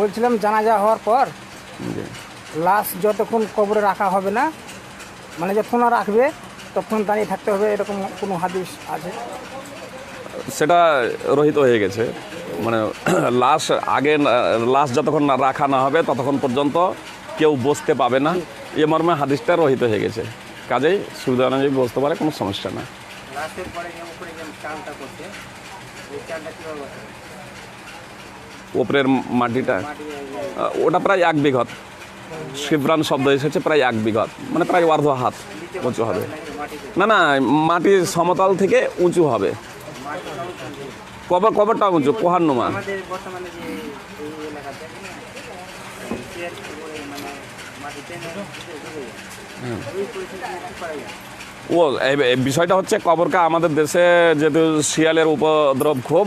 বলছিলাম জানাজা হওয়ার পর। লাশ যতক্ষণ কবরে রাখা হবে না মানে যতক্ষণ রাখবে তখন দাঁড়িয়ে থাকতে হবে এরকম কোনো হাদিস আছে? সেটা রহিত হয়ে গেছে। মানে লাশ আগে লাশ যতক্ষণ না রাখা না হবে ততক্ষণ পর্যন্ত কেউ বসতে পাবে না। এ মর্মে হাদিসটা রহিত হয়ে গেছে। কাজেই সুবিধা অনুযায়ী বসতে পারে কোনো সমস্যা না লাশের পরে যে উপরে যে চালটা করছে ওই চালটা কীভাবে ওপরের মাটিটা ওটা প্রায় এক বিঘত। শিবরান শব্দ এসেছে, প্রায় এক বিঘত মানে প্রায় অর্ধ হাত উঁচু হবে। না না মাটি সমতল থেকে উঁচু হবে। কবর কবরটা উঁচু কোহান্নুমা ও বিষয়টা হচ্ছে কবরকে আমাদের দেশে যেহেতু শিয়ালের উপদ্রব খুব,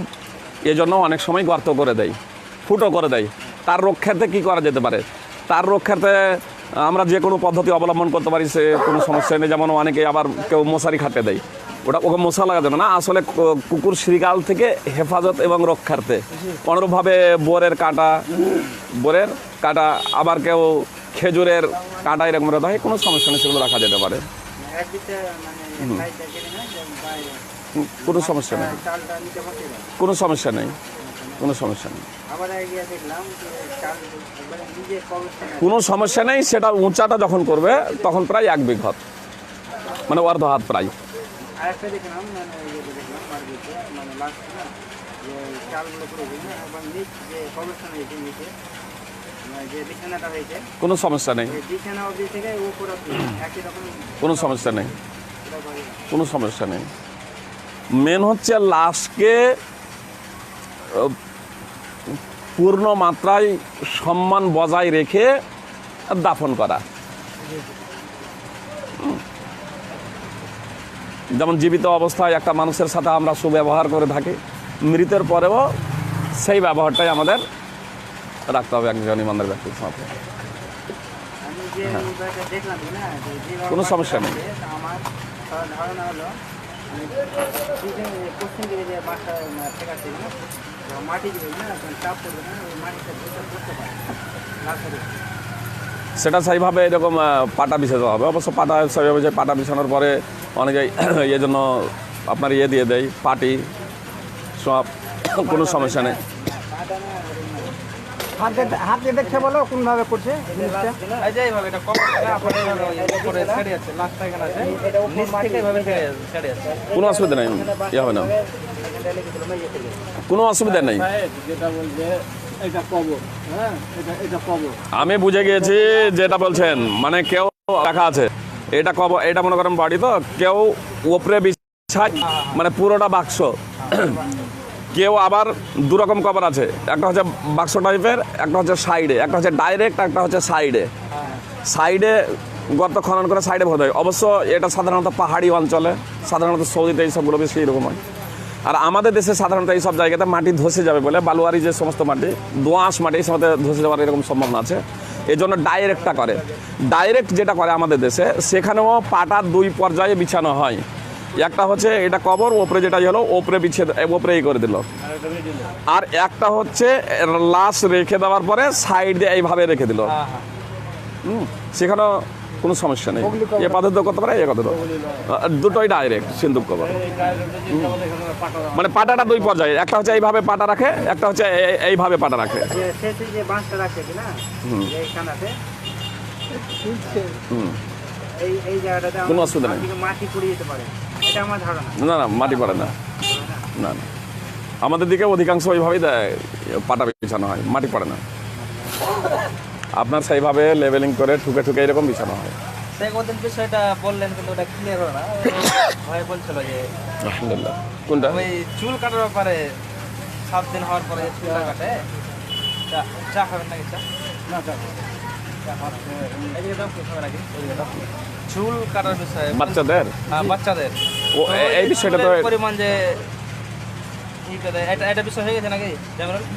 এজন্য অনেক সময় গর্ত করে দেয়। ফুটো করে দেয়। তার রক্ষার্থে কি করা যেতে পারে? তার রক্ষার্থে আমরা যে কোনো পদ্ধতি অবলম্বন করতে পারি, সে কোনো সমস্যা নেই। যেমন অনেকে আবার কেউ মশারি খাটে দেয়। ওটা ওকে মশা লাগাতে না। আসলে কুকুর শ্রীকাল থেকে হেফাজত এবং রক্ষার্থে। অনুরূপভাবে বোরের কাঁটা বোরের কাঁটা, আবার কেউ খেজুরের কাঁটা এরকম রাখা হয়, কোনো সমস্যা নেই, সেগুলো রাখা যেতে পারে। কোনো সমস্যা নেই। কোনো সমস্যা নেই। কোনো সমস্যা নেই। কবরস্থানে কোনো সমস্যা নেই সেটা উঁচাটা যখন করবে তখন প্রায় এক বিঘত। মানে অর্ধ হাত প্রায়। মানে মানে মানে কোনো সমস্যা নেই। কোনো সমস্যা নেই। কোনো সমস্যা নেই। মেন হচ্ছে লাশকে পূর্ণ মাত্রায় সম্মান বজায় রেখে দাফন করা। যেমন জীবিত অবস্থায় একটা মানুষের সাথে আমরা সুব্যবহার করে থাকি, মৃতের পরেও সেই ব্যবহারটাই আমাদের রাখতে হবে একজন ইমানদার ব্যক্তির সাথে। আমি যে উপায়টা দেখলাম না যে যেভাবে কোনো সমস্যা নেই। ধারণা হলো সেটা সেইভাবে এরকম পাটা বিছাতে হবে অবশ্য পাটা সেইভাবে যে পাটা বিছানোর পরে অনেকে এই জন্য আপনার ইয়ে দিয়ে দেয় পাটি সব কোনো সমস্যা নেই হাত বলো কোনভাবে করছে কোনো অসুবিধা নেই ইয়ে হবে না কোনো অসুবিধা নেই। হ্যাঁ কবর আমি বুঝে গিয়েছি যেটা বলছেন মানে কেউ রাখা আছে। এটা কব এটা মনে করেন বাড়ি তো কেউ ওপরে বিছায় মানে পুরোটা বাক্স। কেউ আবার দু রকম কভার আছে। একটা হচ্ছে বাক্স টাইপের একটা হচ্ছে সাইডে। একটা হচ্ছে ডাইরেক্ট একটা হচ্ছে সাইডে। সাইডে গর্ত খনন করে সাইডে ভরতে হয় অবশ্য এটা সাধারণত পাহাড়ি অঞ্চলে সাধারণত সৌদিতে এইসবগুলো বেশি এরকম হয়। আর আমাদের দেশে সাধারণত এই সব জায়গাতে মাটি ধসে যাবে বলে বালুয়ারি যে সমস্ত মাটি দোঁয়াশ মাটি এই সমস্ত ধসে যাওয়ার এরকম সম্ভাবনা আছে। এই জন্য ডাইরেক্টটা করে। ডাইরেক্ট যেটা করে আমাদের দেশে সেখানেও পাটা দুই পর্যায়ে বিছানো হয়। একটা হচ্ছে এটা কবর ওপরে যেটা হলো ওপরে বিছিয়ে ই করে দিল। আর একটা হচ্ছে লাশ রেখে দেওয়ার পরে সাইড দিয়ে এইভাবে রেখে দিল। হুম সেখানেও কোনো সমস্যা নেই। এ পদ্ধতি করতে পারে এ কথা দুটোই ডাইরেক্ট সিন্ধুক কবর মানে পাটাটা দুই পর্যায়ে একটা হচ্ছে এইভাবে পাটা রাখে একটা হচ্ছে এইভাবে পাটা রাখে। কোনো অসুবিধা নেই। না না মাটি পড়ে না। না না। আমাদের দিকে অধিকাংশ ওইভাবেই দেয় পাটা বিছানো হয় মাটি পড়ে না। আপনার সেইভাবে লেভেলিং করে ঠুকে ঠুকে এরকম বিছানো হয়। ওদিন বিষয়টা বললেন কিন্তু ওটা ক্লিয়ার হলো না। ভয় বলছিল যে আলহামদুলিল্লাহ। কোনটা? ওই চুল কাটার ব্যাপারে সাত দিন হওয়ার পরে কাটে। চা খাবেন নাকি চা? না চা চুল কাটার বিষয়ে বাচ্চাদের? হ্যাঁ, বাচ্চাদের। ও এই বিষয়টা তো পরিমাণ যে এটা এটা বিষয় হয়ে গেছে নাকি?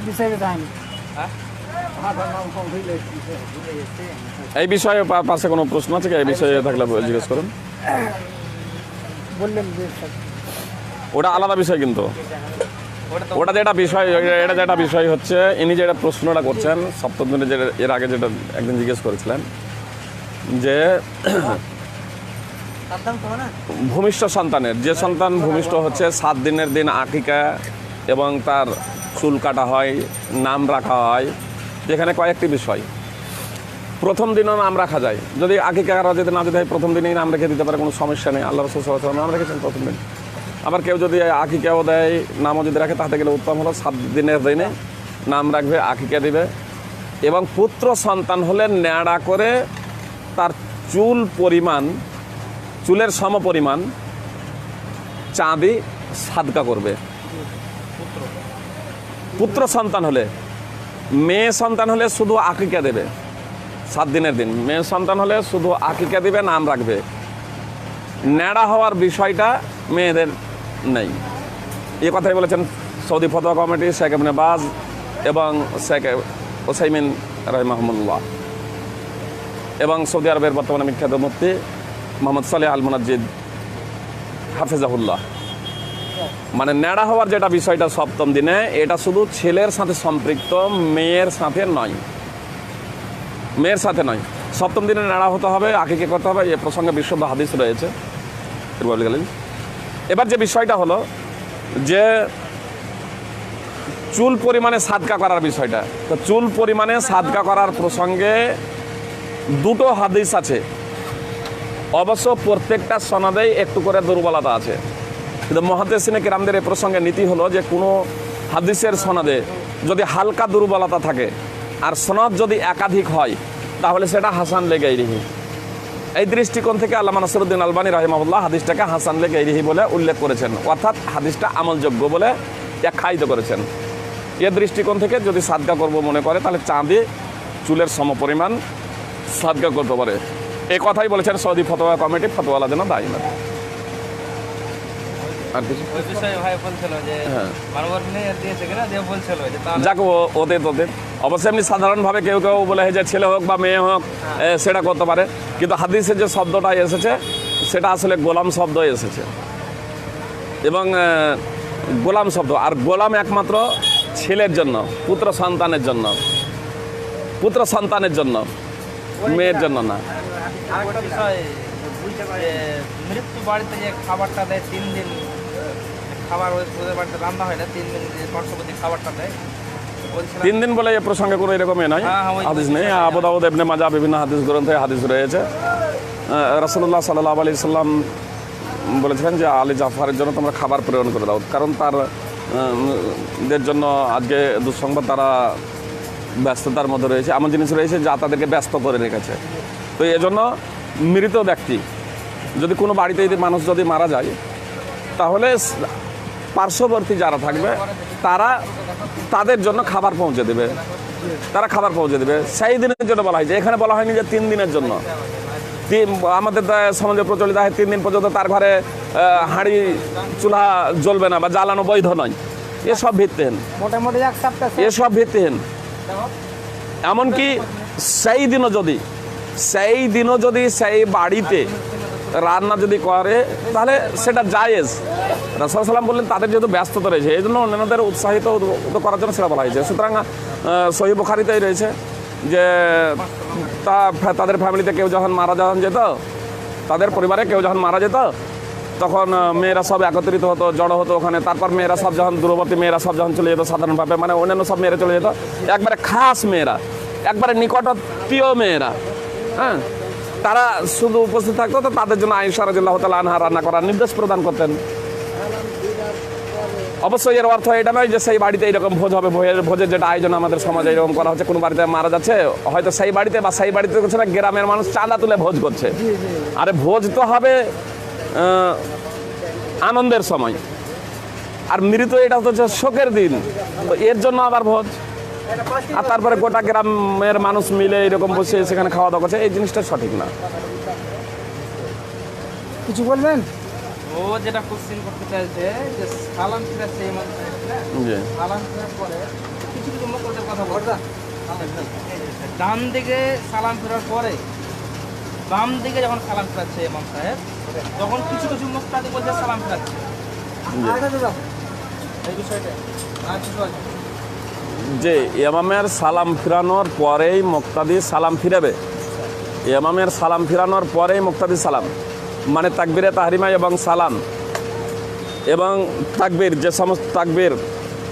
বিষয়ে জানি হ্যাঁ? এই বিষয়ে পাশে কোনো প্রশ্ন আছে কি? এই বিষয়ে থাকলে জিজ্ঞেস করুন। বললেন ওটা আলাদা বিষয় কিন্তু। ওটা যেটা বিষয় এটা যেটা বিষয় হচ্ছে ইনি যেটা প্রশ্নটা করছেন সপ্তম দিনে যেটা এর আগে যেটা একদিন জিজ্ঞেস করেছিলেন যে ভূমিষ্ঠ সন্তানের যে সন্তান ভূমিষ্ঠ হচ্ছে সাত দিনের দিন আকিকা এবং তার চুল কাটা হয় নাম রাখা হয় যেখানে কয়েকটি বিষয়। প্রথম দিনও নাম রাখা যায়। যদি আকিকা করা যদি না যদি হয়, প্রথম দিনেই নাম রেখে দিতে পারে, কোনো সমস্যা নেই। আল্লাহ রসুল ওয়াসাল্লাম নাম রেখেছেন প্রথম দিন। আবার কেউ যদি আকিকাও দেয়, নামও যদি রাখে, তাতে গেলে উত্তম হলো, সাত দিনের দিনে নাম রাখবে, আকিকা দিবে। এবং পুত্র সন্তান হলে ন্যাড়া করে তার চুল পরিমাণ, চুলের সম পরিমাণ চাঁদি সাদকা করবে। পুত্র সন্তান হলে মেয়ে সন্তান হলে শুধু আকিকা দেবে। সাত দিনের দিন। মেয়ে সন্তান হলে শুধু আকিকা দিবে, নাম রাখবে। ন্যাড়া হওয়ার বিষয়টা মেয়েদের নেই। এ কথাই বলেছেন সৌদি ফতোয়া কমিটি শেখ ইবনে বাজ এবং শেখ ওসাইমিন রহমাহমুল্লাহ। এবং সৌদি আরবের বর্তমানে বিখ্যাত মুফতি মোহাম্মদ সালেহ আল মুনাজ্জিদ হাফেজাহুল্লাহ। মানে ন্যাড়া হওয়ার যেটা বিষয়টা সপ্তম দিনে, এটা শুধু ছেলের সাথে সম্পৃক্ত, মেয়ের সাথে নয়। মেয়ের সাথে নয়। সপ্তম দিনে ন্যাড়া হতে হবে, আগে আকিকে করতে হবে, এ প্রসঙ্গে বিশুদ্ধ হাদিস রয়েছে। এবার যে বিষয়টা হলো, যে চুল পরিমাণে সাদকা করার বিষয়টা, তো চুল পরিমাণে সাদকা করার প্রসঙ্গে দুটো হাদিস আছে। অবশ্য প্রত্যেকটা সনদেই একটু করে দুর্বলতা আছে। কিন্তু মহাদেসিনে কেরামদের এ প্রসঙ্গে নীতি হলো যে কোনো হাদিসের সনাদে যদি হালকা দুর্বলতা থাকে, আর সনদ যদি একাধিক হয়, তাহলে সেটা হাসান লেগেই রিহি এই দৃষ্টিকোণ থেকে আল্লাহ নাসরুদ্দিন আলবানী রাহিমাহুল্লাহ হাদিসটাকে হাসান লেগে রিহি বলে উল্লেখ করেছেন। অর্থাৎ হাদিসটা আমলযোগ্য বলে ব্যাখ্যায়িত করেছেন। এ দৃষ্টিকোণ থেকে যদি সাদকা করব মনে করে, তাহলে চাঁদে চুলের সমপরিমাণ সাদকা করতে পারে। এই কথাই বলেছেন সৌদি ফতোয়া কমিটি, ফতোয়ালা যেন দায়ী না আর কিছু ওই বিষয়ে ভাই বলছিল যে হ্যাঁ। মানবর নিয়ে দিয়েছে কিনা যে বলছিল যে তাহলে যাক ও- ওদের তোদের অবশ্যই এমনি সাধারণভাবে কেউ কেউ বলে যে ছেলে হোক বা মেয়ে হোক সেটা করতে পারে। কিন্তু হাদিসে যে শব্দটা এসেছে সেটা আসলে গোলাম শব্দ এসেছে। এবং গোলাম শব্দ। আর গোলাম একমাত্র ছেলের জন্য পুত্র সন্তানের জন্য। পুত্র সন্তানের জন্য মেয়ের জন্য না। মৃত্যু বাড়িতে যে খাবারটা দেয় তিন দিন খাবার ওদের বাড়িতে রান্না হয় না তিন দিন যে খাবারটা দেয়। তিন দিন বলে এ প্রসঙ্গে কোনো এরকম এ নাই হ্যাঁ, হ্যাঁ, হাদিস নেই। আবু দাউদ ইবনে মাজা বিভিন্ন হাদিস গ্রন্থে হাদিস রয়েছে। রসুল্লাহ সাল্লাহ আলি সাল্লাম বলেছিলেন যে আলী জাফারের জন্য তোমরা খাবার প্রেরণ করে দাও। কারণ তার দের জন্য আজকে দুঃসংবাদ তারা ব্যস্ততার মধ্যে রয়েছে। এমন জিনিস রয়েছে যা তাদেরকে ব্যস্ত করে রেখেছে। তো এজন্য মৃত ব্যক্তি যদি কোনো বাড়িতে যদি মানুষ যদি মারা যায় তাহলে পার্শ্ববর্তী যারা থাকবে তারা তাদের জন্য খাবার পৌঁছে দেবে। তারা খাবার পৌঁছে দেবে। সেই দিনের জন্য বলা হয়েছে। এখানে বলা হয়নি যে তিন দিনের জন্য। তিন আমাদের সমাজে প্রচলিত হয় তিন দিন পর্যন্ত তার ঘরে হাঁড়ি চুলা জ্বলবে না বা জ্বালানো বৈধ নয়। এসব ভিত্তিহীন। মোটামুটি এসব ভিত্তিহীন। এমনকি সেই দিনও যদি সেই দিনও যদি সেই বাড়িতে রান্না যদি করে, তাহলে সেটা জায়েজ। রাসুল সাল্লাম বললেন, তাদের যেহেতু ব্যস্ততা রয়েছে, এই জন্য অন্যান্যদের উৎসাহিত করার জন্য সেটা বলা হয়েছে। সুতরাং সহি বুখারিতেই রয়েছে যে, তা তাদের ফ্যামিলিতে কেউ যখন মারা যখন যেত, তাদের পরিবারে কেউ যখন মারা যেত, তখন মেয়েরা সব একত্রিত হতো, জড়ো হতো ওখানে। তারপর মেয়েরা সব যখন, দূরবর্তী মেয়েরা সব যখন চলে যেত সাধারণভাবে মানে অন্যান্য সব মেয়েরা চলে যেত। একবারে খাস মেয়েরা, একবারে নিকটত্বীয় মেয়েরা হ্যাঁ? তারা শুধু উপস্থিত থাকতো তো তাদের জন্য আইন সারাজুল্লাহ তালা আনহা রান্না করার নির্দেশ প্রদান করতেন। অবশ্যই এর অর্থ এটা নয় যে সেই বাড়িতে এইরকম ভোজ হবে ভোজের ভোজের যেটা আয়োজন আমাদের সমাজে এরকম করা হচ্ছে কোনো বাড়িতে মারা যাচ্ছে হয়তো সেই বাড়িতে বা সেই বাড়িতে করছে না গ্রামের মানুষ চাঁদা তুলে ভোজ করছে। আরে ভোজ তো হবে আনন্দের সময়। আর মৃত এটা হচ্ছে শোকের দিন তো এর জন্য আবার ভোজ। আর তারপরে গোটা গ্রামের মানুষ মিলে এরকম বসে সেখানে খাওয়া দাওয়া করছে এই জিনিসটা সঠিক না। কিছু বলবেন? ও যেটা কোশ্চেন করতে চাইছে যে সালাম ফিরাচ্ছে এই মানুষ সালাম ফেরার পরে কিছু কথা বলতা ডান দিকে সালাম ফেরার পরে বাম দিকে যখন সালাম ফেরাচ্ছে ইমাম সাহেব তখন কিছু কিছু মুক্তাদি বলছে সালাম ফেরাচ্ছে। এই বিষয়টা আর কিছু আছে যে এমামের সালাম ফিরানোর পরেই মুক্তাদি সালাম ফিরাবে। এমামের সালাম ফিরানোর পরেই মুক্তাদি সালাম। মানে তাকবিরে তাহরিমা এবং সালাম। এবং তাকবির, যে সমস্ত তাকবির,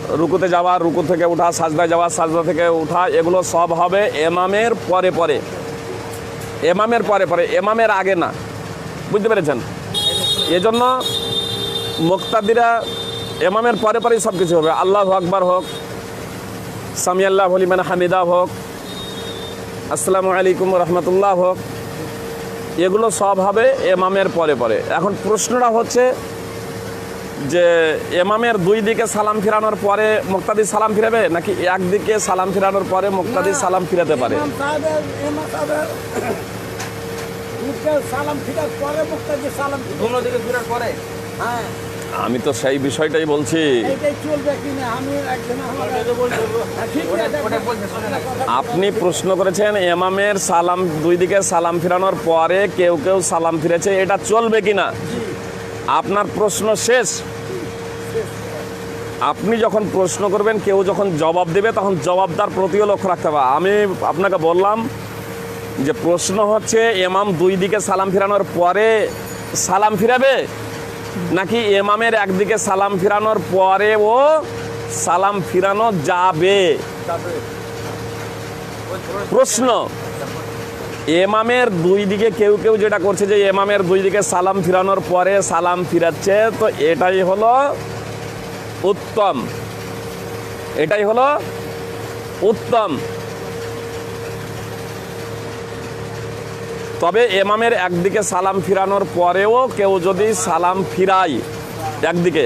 রুকুতে যাওয়া, রুকু থেকে ওঠা সাজদায় যাওয়া, সাজদা থেকে ওঠা এগুলো সব হবে এমামের পরে পরে। এমামের পরে পরে, এমামের আগে না। বুঝতে পেরেছেন? এজন্য মুক্তাদিরা এমামের পরে পরেই সব কিছু হবে। আল্লাহ আকবার হোক সামি আল্লাহ হলিমান হামিদা হোক আসসালামু আলাইকুম রহমতুল্লাহ হোক এগুলো সব হবে এমামের পরে পরে। এখন প্রশ্নটা হচ্ছে যে এমামের দুই দিকে সালাম ফিরানোর পরে মুক্তাদি সালাম ফিরাবে নাকি একদিকে সালাম ফিরানোর পরে মুক্তাদি সালাম ফিরাতে পারে? সালাম ফিরার পরে মুক্তাজি সালাম দিকে ঘুরার পরে? হ্যাঁ। আমি তো সেই বিষয়টাই বলছি। আপনি প্রশ্ন করেছেন এমামের সালাম দুই দিকে সালাম ফিরানোর পরে কেউ কেউ সালাম ফিরেছে এটা চলবে কিনা আপনার প্রশ্ন শেষ? আপনি যখন প্রশ্ন করবেন কেউ যখন জবাব দেবে তখন জবাবদার প্রতিও লক্ষ্য রাখতে হবে। আমি আপনাকে বললাম যে প্রশ্ন হচ্ছে এমাম দুই দিকে সালাম ফিরানোর পরে সালাম ফিরাবে? নাকি এমামের একদিকে সালাম ফিরানোর পরেও সালাম ফিরানো যাবে? প্রশ্ন। এমামের দুই দিকে কেউ কেউ যেটা করছে যে এমামের দুই দিকে সালাম ফিরানোর পরে সালাম ফিরাচ্ছে, তো এটাই হলো উত্তম। এটাই হলো উত্তম। তবে এমামের একদিকে সালাম ফিরানোর পরেও কেউ যদি সালাম ফিরায়, একদিকে।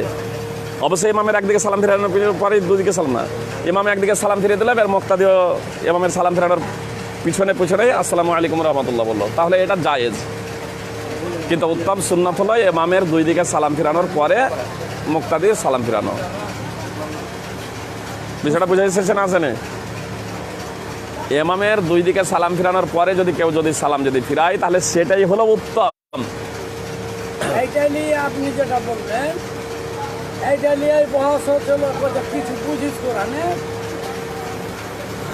অবশ্যই ইমামের একদিকে সালাম ফিরানোর পরে দুদিকে সালাম না। ইমাম একদিকে সালাম ফিরিয়ে দিলে এবার মোক্তাদিও ইমামের সালাম ফেরানোর পিছনে পিছনে আসসালামু আলাইকুম রহমতুল্লাহ বলল। তাহলে এটা জায়েজ। কিন্তু উত্তম সুন্নাত হলো ইমামের দুই দিকে সালাম ফিরানোর পরে মুক্তাদির সালাম ফিরানো। বিষয়টা বুঝে এসেছে না আসেনে এমামের দুই দিকে সালাম ফিরানোর পরে যদি কেউ যদি সালাম যদি ফিরায়, তাহলে সেটাই হলো উত্তম। এইটা নিয়ে আপনি যেটা নিয়ে বহস কিছু বুঝিস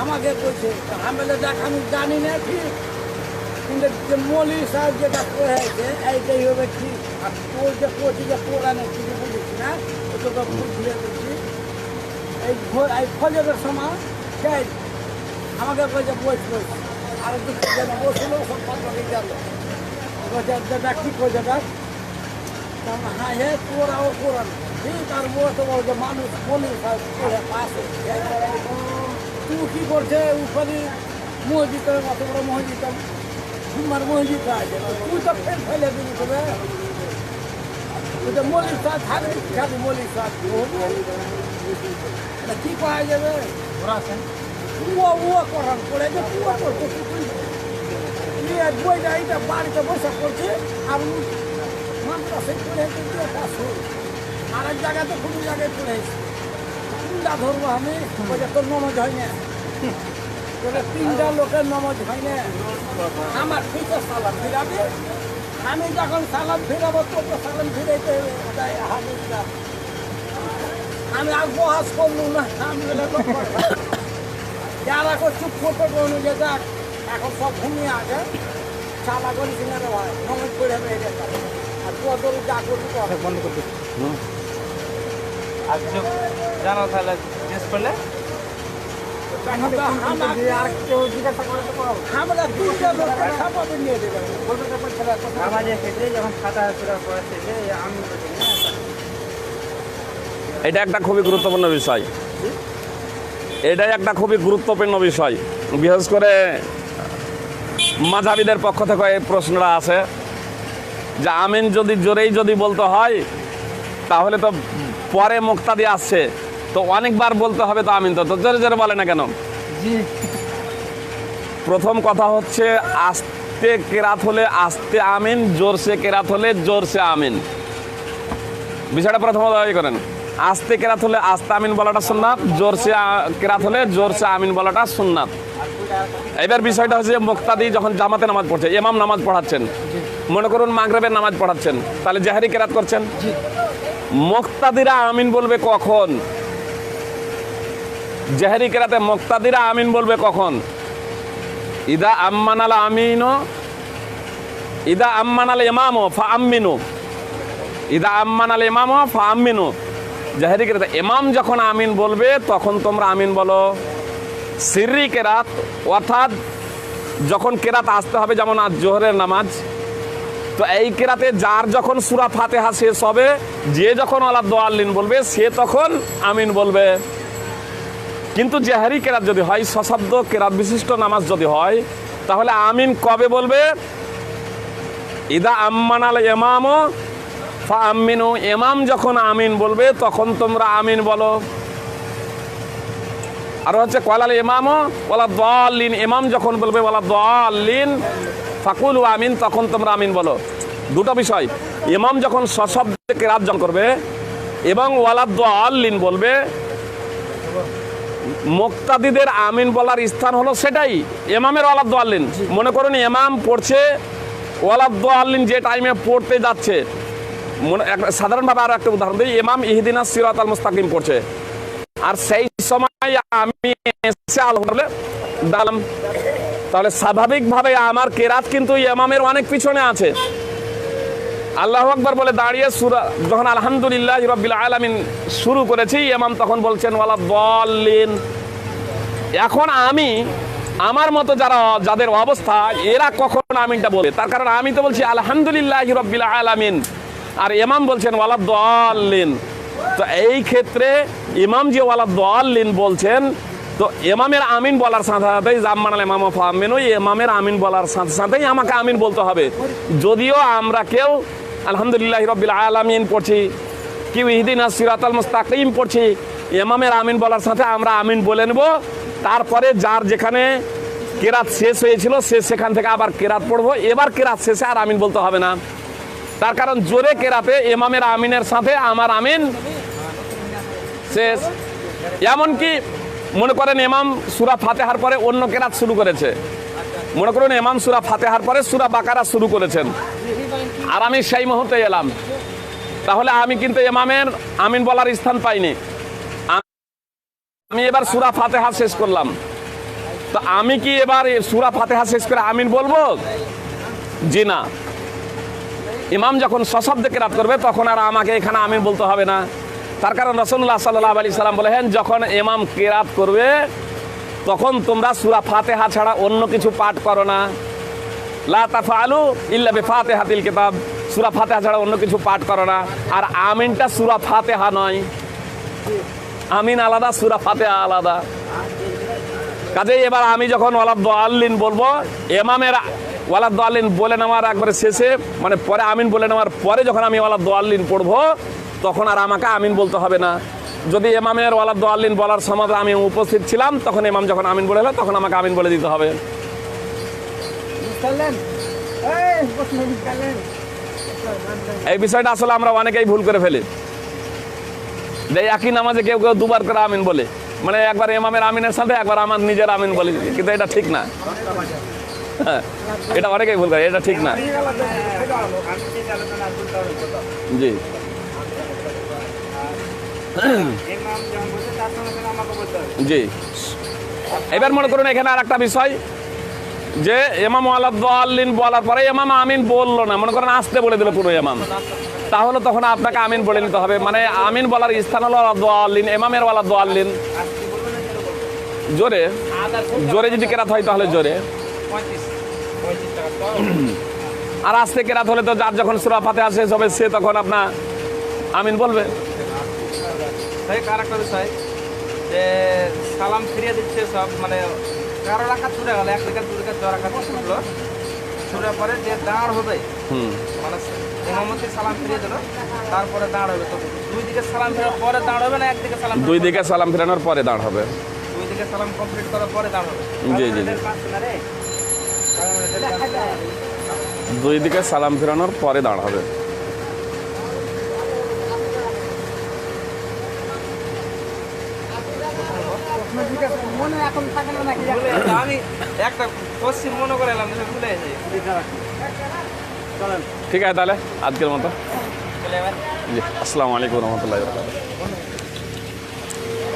আমাকে আমি আমি জানি না ঠিক, কিন্তু মলি সাহেব যেটা এইটাই হবে করছি সময় আমাকে কইছে বই বই আর যেন বসছিল সব কথা গেল। কইছে দাদা কি কইছে, দেখ। হ্যাঁ হে তোরাও কোরআন ঠিক আর বলতে বলছে, মানুষ বলি পাশে। কি করছে? উপরে মসজিদ অত বড় মসজিদ তোমার মসজিদ আছে। তুই তো ফেল, ফেলে দিবি তবে মল্লিক সাহেব থাকবি মল্লিক সাহেব কি পাওয়া যাবে? ওরা ও ও কোরআন পড়ে যে ও করছে তুই নিয়ে বইটা এইটা বাড়িতে বসে করছে, আর মাদ্রাসে পড়ে কিন্তু পাস আর এক জায়গাতে কোনো জায়গায় পড়ে কোনটা ধরবো আমি বলছে তোর নমজ হয় না। তোরা তিনটা লোকের নমজ হয় না। আমার পিঠে সালাম ফিরাবে। আমি যখন সালাম ফিরাবো, তোকে সালাম ফিরাইতে আমি আর বহাস করলু না, আমি বলে যারা এখন চুপ করতে যে দেখ এখন সব ঘুমিয়ে আছে। চালা করিস না রে ভাই নমজ পড়ে হয়ে গেছে আর তোর যা করবি কর। বন্ধ করতে। আর কিছু জানো তাহলে জিজ্ঞেস করলে? না এটা একটা খুবই গুরুত্বপূর্ণ বিষয়। এটাই একটা খুবই গুরুত্বপূর্ণ বিষয়। বিশেষ করে মাঝাবিদের পক্ষ থেকে এই প্রশ্নটা আছে যে আমিন যদি জোরেই যদি বলতে হয় তাহলে তো পরে মুক্তাদি আসছে। তো অনেকবার বলতে হবে তো আমিন তো। তো জোরে জোরে বলে না কেন? প্রথম কথা হচ্ছে আস্তে কেরাত হলে আস্তে আমিন জোরসে কেরাত হলে জোরসে আমিন। বিষয়টা প্রথমত করেন। আস্তে কেরাত হলে আস্তে আমিন বলাটা সুন্নাত, জোরসে কেরাত হলে জোরসে আমিন বলাটা সুন্নাত। এবার বিষয়টা হচ্ছে মুক্তাদি যখন জামাতে নামাজ পড়ছে, ইমাম নামাজ পড়াচ্ছেন, মনে করুন মাগরেবের নামাজ পড়াচ্ছেন, তাহলে জাহারি কেরাত করছেন? মুক্তাদিরা আমিন বলবে কখন? জেহারি কেরাতে মুক্তাদিরা আমিন বলবে কখন? ইদা আম্মান আল আমিনো, ইদা আম্মান আল ইমামো ফা আম্মিনু ইদা আম্মান আল ইমামো ফা আম্মিনু জাহেরি কেরাত এমাম যখন আমিন বলবে, তখন তোমরা আমিন বলো। সিররি কেরাত, অর্থাৎ যখন কেরাত আসতে হবে, যেমন আজ জোহরের নামাজ, তো এই কেরাতে যার যখন সুরা ফাতেহা শেষ হবে, যে যখন আল্লাহ দোয়াল্লিন বলবে, সে তখন আমিন বলবে। কিন্তু জেহারি কেরাত যদি হয়, সশব্দ কেরাত বিশিষ্ট নামাজ যদি হয়, তাহলে আমিন কবে বলবে? ইদা আম্মান আল এমামও ফা আমিনু এমাম যখন আমিন বলবে, তখন তোমরা আমিন বলো। আর হচ্ছে কলাল ইমামও ওলা দলিন ইমাম যখন বলবে ওলা দলিন ফাকুল ও আমিন, তখন তোমরা আমিন বলো। দুটো বিষয়, ইমাম যখন সশব্দে কেরাত জন করবে, এবং ওয়ালা দলিন বলবে, মুক্তাদিদের আমিন বলার স্থান হলো সেটাই এমামের ওয়ালাদ দোয়াল্লিন মনে করুন এমাম পড়ছে ওয়ালাদ দোয়াল্লিন যে টাইমে পড়তে যাচ্ছে সাধারণভাবে আরও একটা উদাহরণ দিই। এমাম ইহদিনা সিরাত আল মুস্তাকিম পড়ছে। আর সেই সময় আমি এসে আল বলে তাহলে স্বাভাবিকভাবে আমার কেরাত কিন্তু এমামের অনেক পিছনে আছে। আল্লাহ আকবর বলে দাঁড়িয়ে সুরা যখন আলহামদুলিল্লাহ রব্বিল আলামিন শুরু করেছি এমাম তখন বলছেন, ওয়ালা দলিন এখন আমি, আমার মতো যারা যাদের অবস্থা, এরা কখন আমিনটা বলে তার কারণ আমি তো বলছি, আলহামদুলিল্লাহ রব্বিল আলামিন। আর ইমাম বলছেন, ওয়ালা দলিন তো এই ক্ষেত্রে ইমাম যে, ওয়ালা দলিন বলছেন, তো এমামের আমিন বলার সাথে সাথেই জাম্মান আল ইমাম ফাহমিন ওই ইমামের আমিন বলার সাথে সাথেই আমাকে আমিন বলতে হবে। যদিও আমরা কেউ, আলহামদুলিল্লাহ রব্বিল আলামিন পড়ছি, কেউ ইহদিন সিরাতাল মুস্তাকিম পড়ছি এমামের আমিন বলার সাথে আমরা আমিন বলে নেব। তারপরে যার যেখানে কেরাত শেষ হয়েছিল, সে সেখান থেকে আবার কেরাত পড়ব। এবার কেরাত শেষে আর আমিন বলতে হবে না। তার কারণ জোরে কেরাতে এমামের আমিনের সাথে, আমার আমিন শেষ। এমনকি মনে করেন এমাম সুরা ফাতেহার পরে অন্য কেরাত শুরু করেছে। মনে করুন এমাম সুরা ফাতেহার পরে সুরা বাকারা শুরু করেছেন। আর আমি সেই মুহূর্তে এলাম। তাহলে আমি কিন্তু এমামের আমিন বলার স্থান পাইনি। আমি এবার সুরা ফাতেহা শেষ করলাম। তো আমি কি এবার সুরা ফাতেহা শেষ করে আমিন বলব? জি না। ইমাম যখন সশব্দে কেরাত করবে, তখন আর আমাকে এখানে আমিন বলতে হবে না। তার কারণ রসুল্লাহ সাল্লাহ আলি সাল্লাম বলেন যখন ইমাম কেরাত করবে, তখন তোমরা সুরা ফাতেহা ছাড়া অন্য কিছু পাঠ করো না। লা তাফালু ইল্লা বিফাতিহাতিল কিতাব, সূরা ফাতিহা ছাড়া অন্য কিছু পাঠ করো না। আর আমিনটা সূরা ফাতিহা নয়। আমিন আলাদা, সুরা ফাতিহা আলাদা। কাজেই এবার আমি যখন ওয়ালাদ দোয়াল্লিন বলব এমামের ওয়ালাদ দোয়াল্লিন বলে নেওয়ার একবারে শেষে মানে পরে আমিন বলে নেওয়ার পরে যখন আমি ওয়ালাদ দোয়াল্লিন পড়ব তখন আর আমাকে আমিন বলতে হবে না। যদি এমামের ওয়ালাদ দোয়াল্লিন বলার সময় আমি উপস্থিত ছিলাম তখন এমাম যখন আমিন বলে তখন আমাকে আমিন বলে দিতে হবে। এই বিষয়টা আসলে আমরা অনেকেই ভুল করে ফেলি। যে একই নামাজে কেউ কেউ দুবার করে আমিন বলে। মানে একবার এমামের আমিনের সাথে একবার আমার নিজের আমিন বলে কিন্তু এটা ঠিক না। এটা অনেকেই ভুল করে, এটা ঠিক না। জি। জি। এবার মনে করুন এখানে আর একটা বিষয়, যে এমাম আল্লাহ বলার পরে এমাম আমিন বলল না, মনে করেন আসতে বলে দিল পুরো এমাম তাহলে তখন আপনাকে আমিন বলে নিতে হবে। মানে আমিন বলার স্থান হলো দোয়াল্লিন এমামের দোয়াল্লিন। জোরে জোরে যদি কেরাত হয় তাহলে জোরে। আর আসতে কেরাত হলে তো যার যখন সুরা ফাতে আসে সবে সে তখন আপনার আমিন বলবে। আর একটা বিষয় যে সালাম ফিরিয়ে দিচ্ছে সব মানে কারও রাখা ছুটে গেল এক রেখা দু রেখা ছ রাখা ছুটলো ছুটার পরে যে দাঁড় হবে মানে ইমামতি সালাম ফিরিয়ে দিল তারপরে দাঁড় হবে। তো দুই দিকে সালাম ফেরার পরে দাঁড় হবে না একদিকে সালাম দুই দিকে সালাম ফেরানোর পরে দাঁড় হবে। দুই দিকে সালাম কমপ্লিট করার পরে দাঁড় হবে। জি জি দুই দিকে সালাম ফেরানোর পরে দাঁড় হবে এখন থাকে না নাকি ভুলে গেছি। আমি একটা পশ্চিম করে এলাম ভুলে গেছি। চলেন ঠিক আছে তাহলে আজকের মতো। আসসালামু আলাইকুম রহমতুল্লাহ